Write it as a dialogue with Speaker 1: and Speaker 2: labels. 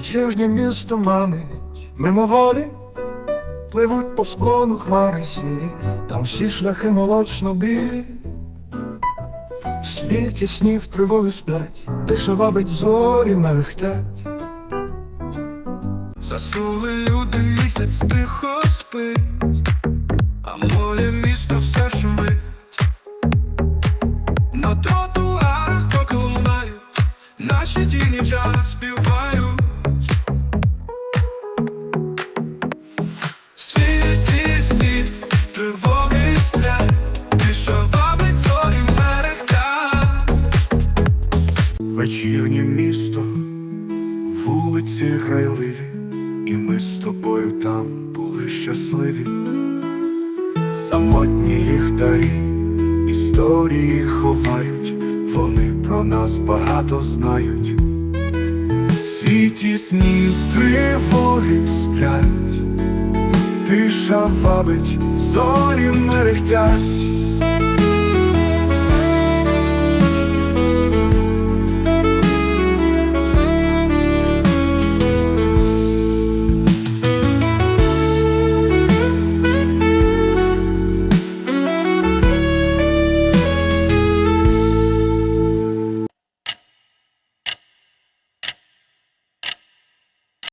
Speaker 1: Вечірнє місто манить, мимоволі Пливуть по склону хмари сірі, там всі шляхи молочно білі. В світі снів тривоги сплять, тиша вабить зорі мерехтять.
Speaker 2: Заснули люди, місяць тихо спить, а моє місто все шумить. На тротуарах поки лунають, наші тіні час співають.
Speaker 1: Вечірнє місто, вулиці грайливі, і ми з тобою там були щасливі. Самотні ліхтарі, історії ховають, вони про нас багато знають. В світі снів тривоги сплять, тиша вабить, зорі мерехтять.